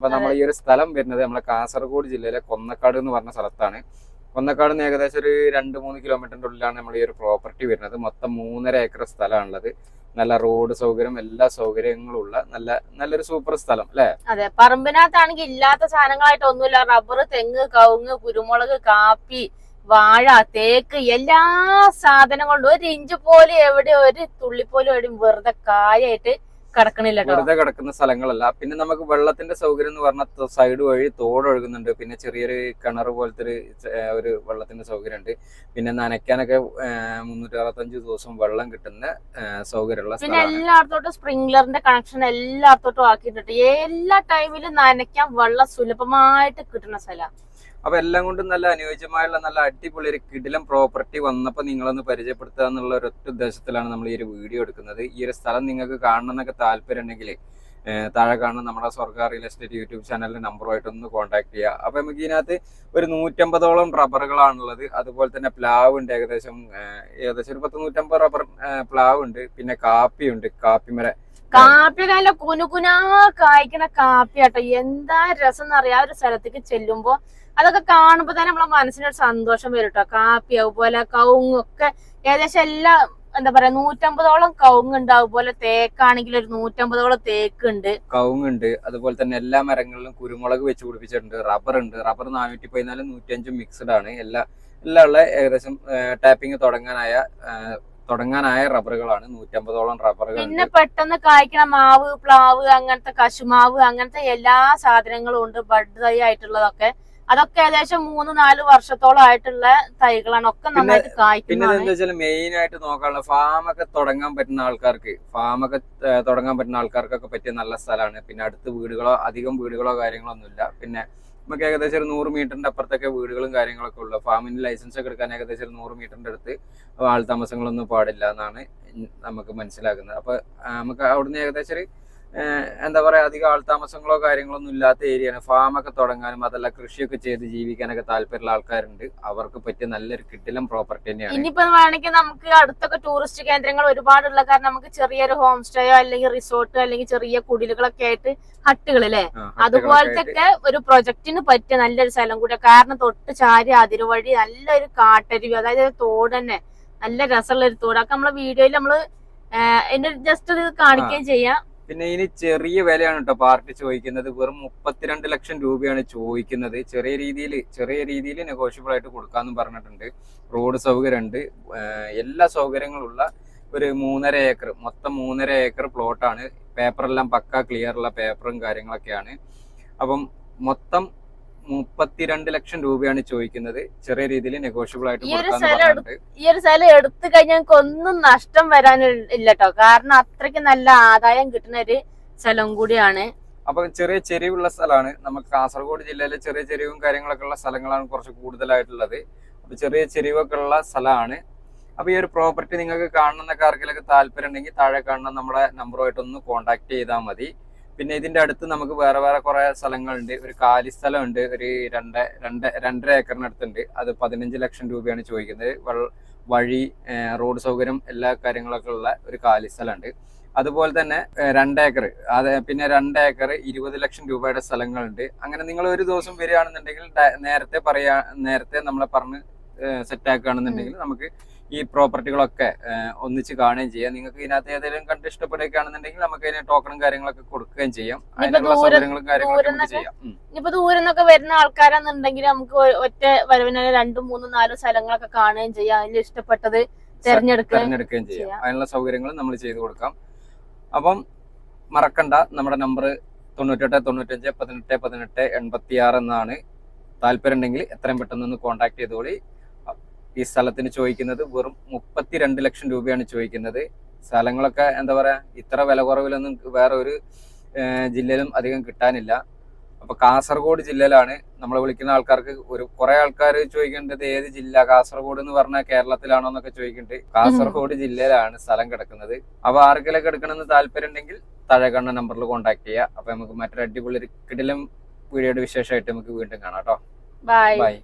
അപ്പൊ നമ്മൾ ഈ ഒരു സ്ഥലം വരുന്നത് നമ്മളെ കാസർഗോഡ് ജില്ലയിലെ കൊന്നക്കാട് എന്ന് പറഞ്ഞ സ്ഥലത്താണ്. കൊന്നക്കാട് നിന്ന് ഏകദേശം ഒരു രണ്ട് മൂന്ന് കിലോമീറ്ററിന്റെ ഉള്ളിലാണ് നമ്മൾ ഈ ഒരു പ്രോപ്പർട്ടി വരുന്നത്. മൊത്തം മൂന്നര ഏക്കർ സ്ഥലമാണുള്ളത് നല്ല റോഡ് സൗകര്യം എല്ലാ സൗകര്യങ്ങളും ഉള്ള നല്ല നല്ലൊരു സൂപ്പർ സ്ഥലം അല്ലെ? അതെ പറമ്പിനകത്താണെങ്കിൽ ഇല്ലാത്ത സാധനങ്ങളായിട്ട് ഒന്നുമില്ല. റബ്ബർ തെങ്ങ് കവുങ്ങ് കുരുമുളക് കാപ്പി വാഴ തേക്ക് എല്ലാ സാധനങ്ങളും ഒരു ഇഞ്ച് പോലും എവിടെ ഒരു തുള്ളി പോലും എവിടെയും വെറുതെ കായായിട്ട് കിടക്കണില്ല വെറുതെ കിടക്കുന്ന സ്ഥലങ്ങളല്ല. പിന്നെ നമുക്ക് വെള്ളത്തിന്റെ സൗകര്യം എന്ന് പറഞ്ഞാൽ സൈഡ് വഴി തോട് ഒഴുകുന്നുണ്ട്. പിന്നെ ചെറിയൊരു കിണർ പോലത്തെ ഒരു ഒരു വെള്ളത്തിന്റെ സൗകര്യം ഉണ്ട് പിന്നെ നനയ്ക്കാനൊക്കെ മുന്നൂറ്റി അറുപത്തഞ്ച് ദിവസം വെള്ളം കിട്ടുന്ന സൗകര്യമുള്ള പിന്നെ സ്ഥലമാണ്. എല്ലായിടത്തോട്ടും സ്പ്രിംഗ്ലറിന്റെ കണക്ഷൻ എല്ലായിടത്തോട്ടും ആക്കിയിട്ടുണ്ട്. എല്ലാ ടൈമിലും നനയ്ക്കാൻ വെള്ളം സുലഭമായിട്ട് കിട്ടുന്ന സ്ഥലം. അപ്പൊ എല്ലാം കൊണ്ടും നല്ല അനുയോജ്യമായുള്ള നല്ല അടിപൊളി ഒരു കിടിലം പ്രോപ്പർട്ടി വന്നപ്പോൾ നിങ്ങളൊന്ന് പരിചയപ്പെടുത്തുക എന്നുള്ള ഒരൊറ്റ ഉദ്ദേശത്തിലാണ് നമ്മൾ ഈ ഒരു വീഡിയോ എടുക്കുന്നത്. ഈ ഒരു സ്ഥലം നിങ്ങൾക്ക് കാണണം എന്നൊക്കെ താല്പര്യം ഉണ്ടെങ്കിൽ താഴെ കാണുന്ന നമ്മുടെ സ്വർഗ റിയൽ എസ്റ്റേറ്റ് യൂട്യൂബ് ചാനലിന്റെ നമ്പറുമായിട്ട് ഒന്ന് കോൺടാക്ട് ചെയ്യുക അപ്പൊ നമുക്ക് ഇതിനകത്ത് ഒരു നൂറ്റമ്പതോളം റബ്ബറുകളാണുള്ളത് അതുപോലെ തന്നെ പ്ലാവ് ഉണ്ട് ഏകദേശം ഏകദേശം ഒരു പത്ത് നൂറ്റമ്പത് റബ്ബർ പ്ലാവ് ഉണ്ട് പിന്നെ കാപ്പി ഉണ്ട് കാപ്പിമര. കാപ്പി നല്ല കുനുകുനാ കായ്ക്കണ കാപ്പി കേട്ടോ എന്താ രസം എന്നറിയാം ഒരു സ്ഥലത്തേക്ക് ചെല്ലുമ്പോ അതൊക്കെ കാണുമ്പോ തന്നെ നമ്മളെ മനസ്സിനൊരു സന്തോഷം വരും കേട്ടോ കാപ്പി അതുപോലെ കവുങ്ങൊക്കെ ഏകദേശം എല്ലാ എന്താ പറയാ നൂറ്റമ്പതോളം കവുങ്ങുണ്ട് അതുപോലെ തേക്കാണെങ്കിൽ ഒരു നൂറ്റമ്പതോളം തേക്ക് ഉണ്ട് കവുങ്ങുണ്ട്. അതുപോലെ തന്നെ എല്ലാ മരങ്ങളിലും കുരുമുളക് വെച്ച് പിടിപ്പിച്ചിട്ടുണ്ട്. റബ്ബർ ഉണ്ട്. റബ്ബർ നാനൂറ്റി പതിനാല് നൂറ്റിയഞ്ചും മിക്സ്ഡ് ആണ്. എല്ലാ എല്ലാ ഉള്ള ഏകദേശം ടാപ്പിംഗ് തുടങ്ങാനായ തുടങ്ങാനായ റബ്ബറുകളാണ്. നൂറ്റമ്പതോളം റബ്ബറുകൾ പിന്നെ പെട്ടെന്ന് കായ്ക്കണ മാവ് പ്ലാവ് അങ്ങനത്തെ കശുമാവ് അങ്ങനത്തെ എല്ലാ സാധനങ്ങളും ഉണ്ട്. ബഡ് തൈ ആയിട്ടുള്ളതൊക്കെ. അതൊക്കെ ഏകദേശം മൂന്ന് നാല് വർഷത്തോളം ആയിട്ടുള്ള തൈകളാണ്. ഒക്കെ നന്നായിട്ട് കായ്ക്കുന്നത് മെയിൻ ആയിട്ട് നോക്കാനുള്ള ഫാം ഒക്കെ തുടങ്ങാൻ പറ്റുന്ന ആൾക്കാർക്ക് ഫാം ഒക്കെ തുടങ്ങാൻ പറ്റുന്ന ആൾക്കാർക്കൊക്കെ പറ്റിയ നല്ല സ്ഥലമാണ്. പിന്നെ അടുത്ത് വീടുകളോ അധികം വീടുകളോ കാര്യങ്ങളോ ഒന്നുമില്ല പിന്നെ നമുക്ക് ഏകദേശം ഒരു നൂറ് മീറ്ററിന്റെ അപ്പുറത്തൊക്കെ വീടുകളും കാര്യങ്ങളൊക്കെ ഉള്ളു. ഫാമിന് ലൈസൻസ് ഒക്കെ എടുക്കാൻ ഏകദേശം ഒരു നൂറ് മീറ്ററിന്റെ അടുത്ത് ആൾ താമസങ്ങളൊന്നും പാടില്ല എന്നാണ് നമുക്ക് മനസ്സിലാക്കുന്നത് അപ്പൊ നമുക്ക് അവിടുന്ന് ഏകദേശം ഒരു എന്താ പറയാ അധികം ആൾ താമസങ്ങളോ കാര്യങ്ങളോ ഒന്നും ഇല്ലാത്ത ഏരിയയാണ്. ഫാമൊക്കെ തുടങ്ങാനും അതല്ല കൃഷിയൊക്കെ ചെയ്ത് ജീവിക്കാനൊക്കെ താല്പര്യമുള്ള ആൾക്കാരുണ്ട്. അവർക്ക് പറ്റിയ നല്ലൊരു കിട്ടിലും പ്രോപ്പർട്ടി തന്നെയാണ്. ഇനിയിപ്പോ വേണമെങ്കിൽ നമുക്ക് അടുത്തൊക്കെ ടൂറിസ്റ്റ് കേന്ദ്രങ്ങൾ ഒരുപാടുള്ള കാരണം നമുക്ക് ചെറിയൊരു ഹോം സ്റ്റേയോ അല്ലെങ്കിൽ റിസോർട്ടോ അല്ലെങ്കിൽ ചെറിയ കുടിലുകളൊക്കെ ആയിട്ട് ഹട്ടുകൾ അല്ലേ? അതുപോലത്തെ ഒക്കെ ഒരു പ്രൊജക്ടിന് പറ്റിയ നല്ലൊരു സ്ഥലം കൂടെ. കാരണം തൊട്ട് ചാരി അതിരുവഴി നല്ലൊരു കാട്ടരുവി അതായത് തോട് തന്നെ. നല്ല രസമുള്ള ഒരു തോട്. അതൊക്കെ നമ്മളെ വീഡിയോയിൽ നമ്മൾ എന്റെ ജസ്റ്റ് ഇത് കാണിക്കുകയും ചെയ്യാം. പിന്നെ ഇനി ചെറിയ വിലയാണ് കേട്ടോ പാർട്ടി ചോദിക്കുന്നത്. വെറും മുപ്പത്തിരണ്ട് ലക്ഷം രൂപയാണ് ചോദിക്കുന്നത്. ചെറിയ രീതിയിൽ ചെറിയ രീതിയിൽ നെഗോഷ്യബിൾ ആയിട്ട് കൊടുക്കാന്ന് പറഞ്ഞിട്ടുണ്ട്. റോഡ് സൗകര്യം ഉണ്ട് എല്ലാ സൗകര്യങ്ങളുള്ള ഒരു മൂന്നര ഏക്കർ മൊത്തം മൂന്നര ഏക്കർ പ്ലോട്ടാണ് പേപ്പറെല്ലാം പക്ക ക്ലിയർ ഉള്ള പേപ്പറും കാര്യങ്ങളൊക്കെയാണ്. അപ്പം മൊത്തം മുപ്പത്തിരണ്ട് ലക്ഷം രൂപയാണ് ചോദിക്കുന്നത്. ചെറിയ രീതിയിൽ നെഗോഷ്യബിൾ ആയിട്ട് ഈ ഒരു സ്ഥലം എടുത്തു കഴിഞ്ഞാൽ ഞങ്ങൾക്ക് ഒന്നും നഷ്ടം വരാൻ ഇല്ല കേട്ടോ കാരണം അത്രയ്ക്ക് നല്ല ആദായം കിട്ടുന്ന ഒരു സ്ഥലം കൂടിയാണ്. അപ്പൊ ചെറിയ ചെരിവുള്ള സ്ഥലമാണ്. നമുക്ക് കാസർഗോഡ് ജില്ലയിലെ ചെറിയ ചെരിവും കാര്യങ്ങളൊക്കെ ഉള്ള സ്ഥലങ്ങളാണ് കുറച്ച് കൂടുതലായിട്ടുള്ളത്. അപ്പൊ ചെറിയ ചെരിവൊക്കെ ഉള്ള സ്ഥലമാണ്. അപ്പൊ ഈ ഒരു പ്രോപ്പർട്ടി നിങ്ങൾക്ക് കാണുന്ന ആർക്കെങ്കിലും താല്പര്യം ഉണ്ടെങ്കിൽ താഴെ കാണുന്ന നമ്മുടെ നമ്പറുമായിട്ടൊന്ന് കോൺടാക്ട് ചെയ്താൽ മതി. പിന്നെ ഇതിന്റെ അടുത്ത് നമുക്ക് വേറെ വേറെ കുറെ സ്ഥലങ്ങളുണ്ട്. ഒരു കാലി സ്ഥലമുണ്ട്. ഒരു രണ്ട് രണ്ട് രണ്ടര ഏക്കറിനടുത്തുണ്ട്. അത് പതിനഞ്ച് ലക്ഷം രൂപയാണ് ചോദിക്കുന്നത്. വഴി റോഡ് സൗകര്യം എല്ലാ കാര്യങ്ങളൊക്കെ ഉള്ള ഒരു കാലി സ്ഥലമുണ്ട്. അതുപോലെ തന്നെ രണ്ട് ഏക്കർ അത് പിന്നെ രണ്ട് ഏക്കർ ഇരുപത് ലക്ഷം രൂപയുടെ സ്ഥലങ്ങളുണ്ട്. അങ്ങനെ നിങ്ങൾ ഒരു ദിവസം വരികയാണെന്നുണ്ടെങ്കിൽ നേരത്തെ പറയാ നേരത്തെ നമ്മളെ പറഞ്ഞ് സെറ്റ് ആക്കുകയാണെന്നുണ്ടെങ്കിൽ നമുക്ക് ഈ പ്രോപ്പർട്ടികളൊക്കെ ഒന്നിച്ച് കാണുകയും ചെയ്യാം. നിങ്ങൾക്ക് ഇതിനകത്ത് ഏതെങ്കിലും കണ്ട് ഇഷ്ടപ്പെടുകയാണെന്നുണ്ടെങ്കിൽ നമുക്ക് അതിന് ടോക്കണും കാര്യങ്ങളൊക്കെ കൊടുക്കുകയും ചെയ്യാം. അതിനുള്ള സൗകര്യങ്ങളും കാര്യങ്ങളൊക്കെ ചെയ്യാം. ഇനിയിപ്പോ ദൂരം വരുന്ന ആൾക്കാരാണെന്നുണ്ടെങ്കിൽ നമുക്ക് ഒറ്റ വരവിനെ രണ്ടും മൂന്നും നാലും സ്ഥലങ്ങളൊക്കെ കാണുകയും ചെയ്യാം. അതിൽ ഇഷ്ടപ്പെട്ടത് തെരഞ്ഞെടുക്കുകയും ചെയ്യാം. അതിനുള്ള സൗകര്യങ്ങൾ നമ്മൾ ചെയ്തു കൊടുക്കാം. അപ്പം മറക്കണ്ട നമ്മുടെ നമ്പർ തൊണ്ണൂറ്റെട്ട് തൊണ്ണൂറ്റഞ്ച് പതിനെട്ട് പതിനെട്ട് എൺപത്തി ആറ് എന്നാണ് താല്പര്യം ഉണ്ടെങ്കിൽ എത്രയും പെട്ടെന്ന് ഒന്ന് കോൺടാക്ട് ചെയ്തോളി. ഈ സ്ഥലത്തിന് ചോദിക്കുന്നത് വെറും മുപ്പത്തിരണ്ട് ലക്ഷം രൂപയാണ് ചോദിക്കുന്നത്. സ്ഥലങ്ങളൊക്കെ എന്താ പറയാ ഇത്ര വില കുറവിലൊന്നും വേറെ ഒരു ജില്ലയിലും അധികം കിട്ടാനില്ല. അപ്പൊ കാസർഗോഡ് ജില്ലയിലാണ് നമ്മൾ വിളിക്കുന്ന ആൾക്കാർക്ക് ഒരു കുറെ ആൾക്കാർ ചോദിക്കേണ്ടത് ഏത് ജില്ല കാസർഗോഡ് എന്ന് പറഞ്ഞാൽ കേരളത്തിലാണോ എന്നൊക്കെ ചോദിക്കുന്നുണ്ട് കാസർഗോഡ് ജില്ലയിലാണ് സ്ഥലം കിടക്കുന്നത്. അപ്പൊ ആർക്കെങ്കിലും എടുക്കണമെന്ന് താല്പര്യം ഉണ്ടെങ്കിൽ താഴെ കാണുന്ന നമ്പറിൽ കോൺടാക്ട് ചെയ്യുക. അപ്പൊ നമുക്ക് മറ്റൊരു അടിപൊളി കിടിലും കിടിലം വീഡിയോയുടെ വിശേഷമായിട്ട് നമുക്ക് വീണ്ടും കാണാം കേട്ടോ. Bye bye